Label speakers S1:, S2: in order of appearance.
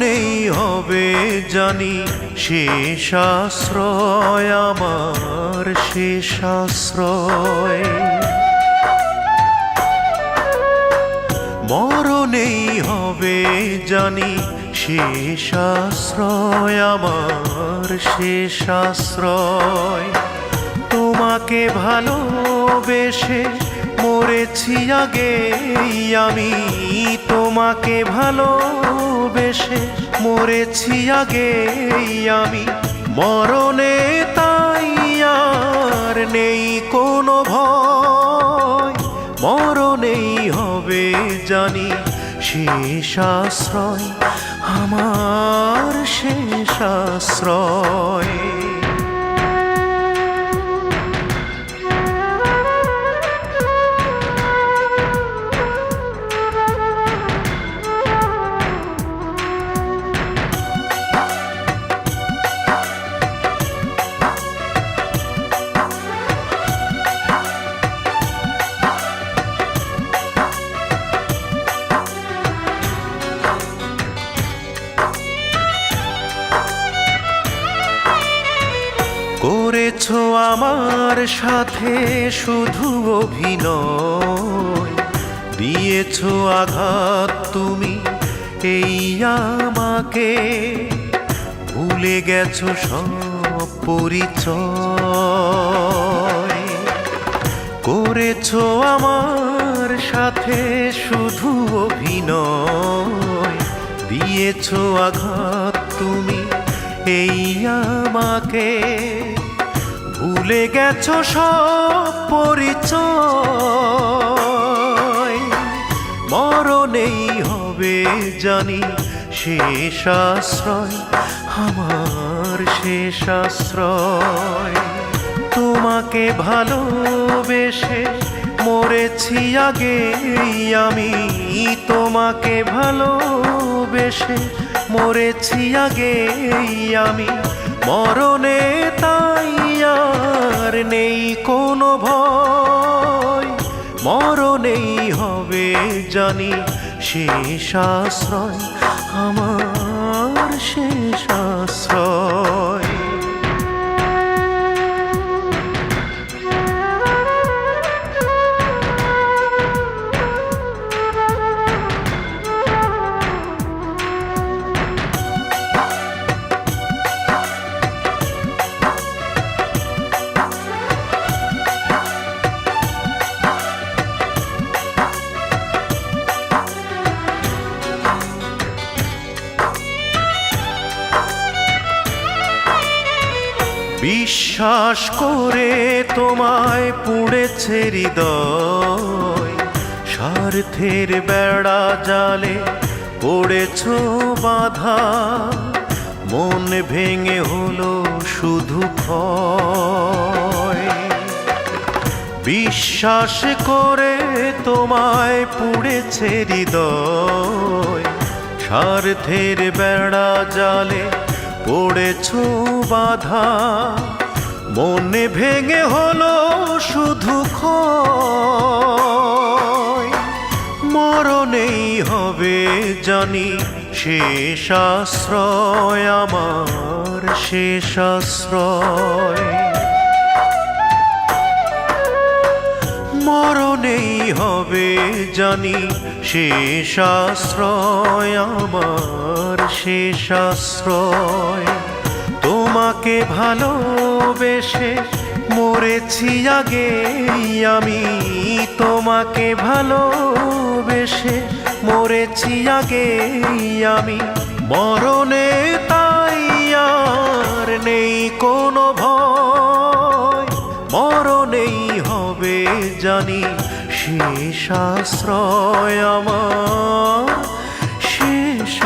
S1: মরণেই হবে জানি শেষ আশ্রয় আমার শেষ আশ্রয় মরণেই হবে জানি শেষ আশ্রয় আমার শেষ আশ্রয় তোমাকে ভালোবেসে মরেছি আগে আমি তোমাকে ভালোবেসে। মরেছি আগে আমি মরণে তাই আর নেই কোনো ভয়। মরণেই হবে জানি শেষ আশ্রয়, আমার শেষ আশ্রয়। করেছ আমার সাথে শুধু অভিনয়। দিয়েছ আঘাত তুমি, এই আমাকে। ভুলে গেছো সব পরিচয়। করেছ আমার সাথে শুধু অভিনয়। দিয়েছ আঘাত তুমি, এই আমাকে। ভুলে গেছো সব পরিচয়। মরণেই হবে জানি শেষ আশ্রয় আমার শেষ আশ্রয় তোমাকে ভালোবেসে মরেছি আগে আমি, তোমাকে ভালোবেসে মরেছি আগে আমি। মরণে তাই আর নেই কোনো ভয়। মরণেই হবে জানি শেষ আশ্রয় আমার শেষ আশ্রয় বিশ্বাস করে তোমায় পুড়েছে হৃদয়। স্বার্থের বেড়া জালে পড়েছ বাধা। মন ভেঙে হলো শুধু বিশ্বাস করে তোমায় পুড়েছে হৃদয়। স্বার্থের বেড়া জালে পড়েছ বাধা। মনে ভেঙে হলো শুধু মরণেই হবে জানি শেষ আশ্রয় আমার শেষ আশ্রয় মরণেই হবে জানি শেষ আশ্রয় আমার শেষ আশ্রয় তোমাকে ভালোবেসে মরেছি আগে আমি, তোমাকে ভালোবেসে মরেছি আগে আমি। মরণে তাই আর নেই কোনো ভয়, মরণেই হবে জানি শেষ আমার শেষ